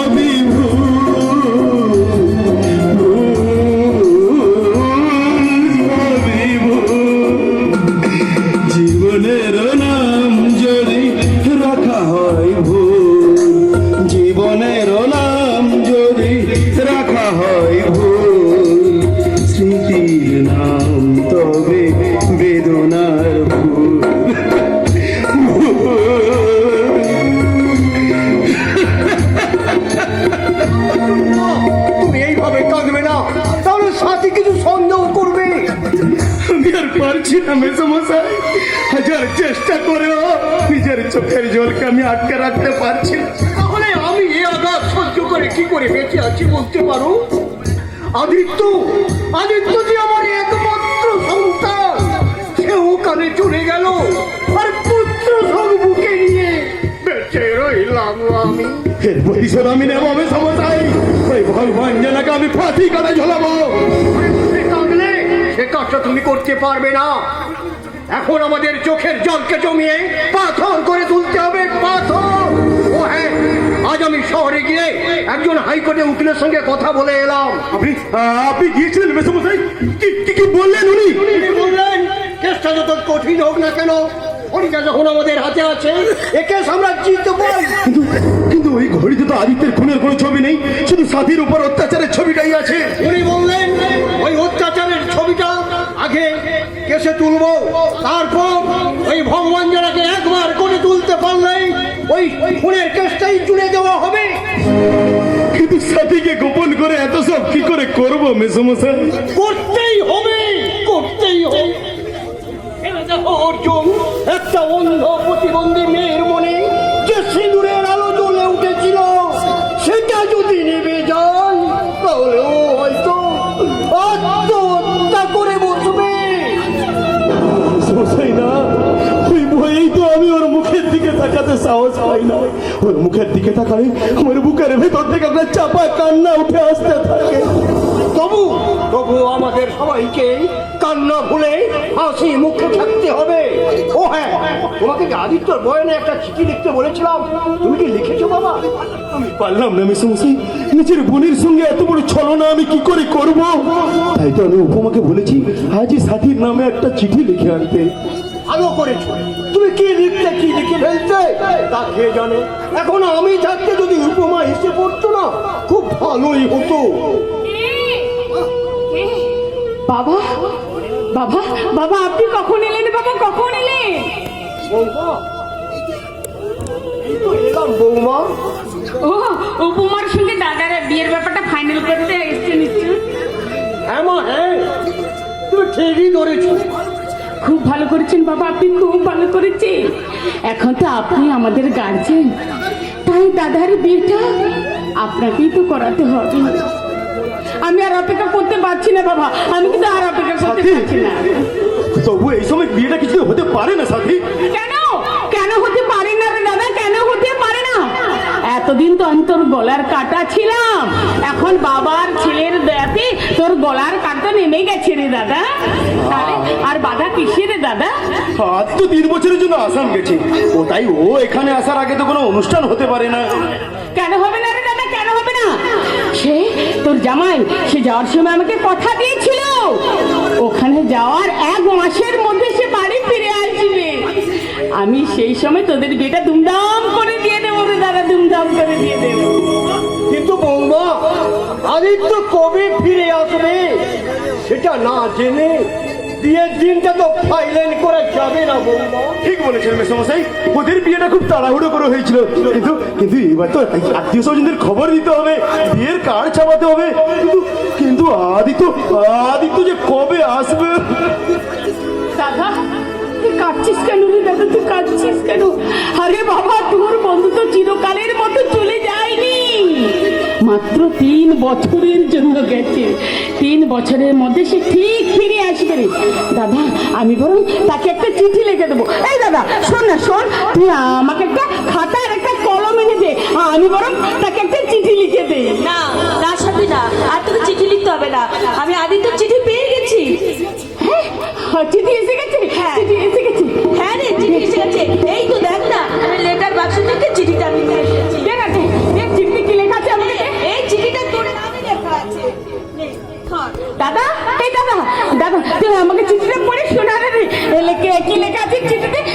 আমি পারছি না মেসমশাই হাজার চেষ্টা করেও নিজের চোখের জলকে আমি আটকে রাখতে পারছি তাহলে আমি এ আঘাত সহ্য করে কি করে বেঁচে আছি বলতে পারো? আদিত্য আদিত্য যে আমার একমাত্র সন্তান সে ওখানে চলে গেল আর পুত্র সর্বকে নিয়ে বেঁচে রইলাম আমি। এর প্রতিশোধ আমি নেব মেসমশাই ওই ভগবান জনাকে আমি ফাঁসি কাটা ঝোলাবো। সে কাজটা তুমি করতে পারবে না। এখন আমাদের চোখের জলকে জমিয়ে পাথর করে তুলতে হবে পাথর। ও হ্যাঁ আজ আমি শহরে গিয়ে একজন হাইকোর্টে উকিলের সঙ্গে কথা বলে এলাম। আপনি আপনি গিয়েছিলেন মেসমশাই? কি কি- বললেন উনি? তিনি বললেন? কেসটা যত কঠিন হোক না কেন হরিটা যখন আমাদের হাতে আছে এ কেস আমরা পারি কিন্তু কিন্তু ওই ঘড়িতে তো আদিত্যের খুনের কোনো ছবি নেই শুধু সাথীর উপর অত্যাচারের ছবিটাই আছে। উনি বললেন কেসে তুলব। তারপর ওই ভগবান জনাকে একবার করে তুলতে পারলেই ওই খুনের কেসটাই জুড়ে দেওয়া হবে। কিন্তু সাথীকে গোপন করে এত সব কি করে করব মেসমশাই? করতেই হবে করতেই হবে। একটা অন্ধ প্রতিবন্ধী দিকে তাকালে আমার বুকের ভেতর থেকে একটা চাপা কান্না উঠে আসতে থাকে। তবু তবু আমাদের সবাইকে কান্না ভুলে হাসি মুখে থাকতে হবে। ও হ্যাঁ তোমাকে আদিত্যর বয়নে একটা চিঠি লিখতে বলেছিলাম? তুমি কি লিখেছো বাবা? আমি পারলাম না মেসমশাই নিজের বোনের সঙ্গে এত বড় ছলনা আমি কি করে করব? তাই তো আমি উপমাকে বলেছি আজই সাথীর নামে একটা চিঠি লিখে আনতে। ভালো করেছ। কি লিখতে কি লিখে ফেলতে তা কে জানে? এখন আমি থাকতে যদি উপমা এসে পড়তো না খুব ভালোই হতো। বাবা বাবা বাবা আপনি কখন এলেন? বাবা কখন এলেন? বৌমা ও উপমার সঙ্গে দাদারা বিয়ের ব্যাপারটা ফাইনাল করতে এসছে নিশ্চয় হ্যাঁ মা হ্যাঁ। তুমি ঠিকই ধরেছো। খুব ভালো করেছেন বাবা আপনি খুব ভালো করেছেন। এখন তো আপনি আমাদের গার্জেন তাই দাদার বিয়েটা আপনাকেই তো করাতে হবে। আমি আর অপেক্ষা করতে পারছি না বাবা আমি কিন্তু আর অপেক্ষা করতে সাথী। পারছি না। তবু এই সময় বিয়েটা কিছু হতে পারে না সাথী। কেন? কেন হতে পারে না রে দাদা? কেন হতে পারে না? এতদিন তো আমি তোর গলার কাটা ছিলাম। এখন বাবার ছেলের দেয়াতে তোর গলার কাটা নেমে গেছে রে দাদা। আর বাধা কিসে রে দাদা? আজ তো তিন বছরের জন্য আসাম গেছে। ও তাই ও এখানে আসার আগে তো কোনো অনুষ্ঠান হতে পারে না। কেন হবে না রে দাদা কেন হবে না? সে তোর জামাই সে যাওয়ার সময় আমাকে কথা দিয়েছিল। ওখানে যাওয়ার এক মাসের মধ্যে সে বাড়ি ফিরে আসবে। আমি সেই সময় তোদের বিয়েটা দুমদাম করে দিয়ে দেবো রে দাদা দুমদাম করে দিয়ে দেবো। কিন্তু বৌমা আদিত্য কবে ফিরে আসবে? সেটা না জেনে বিয়ের দিনটা তো ফাইলেন করা যাবে না বৌমা। ঠিক বলেছেন মেসমশাই ওদের বিয়েটা খুব তাড়াহুড়ো করে হয়েছিল। কিন্তু কিন্তু এবার তো আত্মীয় স্বজনদের খবর দিতে হবে বিয়ের কার্ড ছাপাতে হবে। কিন্তু কিন্তু আদিত্য আদিত্য যে কবে আসবে? দাদা তুই কাঁদছিস কেন রে? দাদা তুই কাঁদছিস কেন? আরে বাবা তোর বন্ধু তো চিরকালের মতো চলে যায়নি মাত্র তিন বছরের জন্য গেছে। তিন বছরের মধ্যে সে ঠিক ফিরে আসবে রে। দাদা আমি বরং তাকে একটা চিঠি লিখে দেবো। এই দাদা শোন না শোন। তুই আমাকে একটা খাতা আর একটা কলম এনে দে। আমি বরং তাকে একটা চিঠি লিখে দে না না সাথী না। আর তোকে চিঠি লিখতে হবে না। আমি আদিত্যর চিঠি পেয়ে গেছি। হ্যাঁ? চিঠি এসে গেছে? হ্যাঁ। চিঠি এসে গেছে? হ্যাঁ রে চিঠি এসে গেছে। এই তো দেখ না আমি লেটার বাক্স থেকে চিঠিটা আমি নিয়ে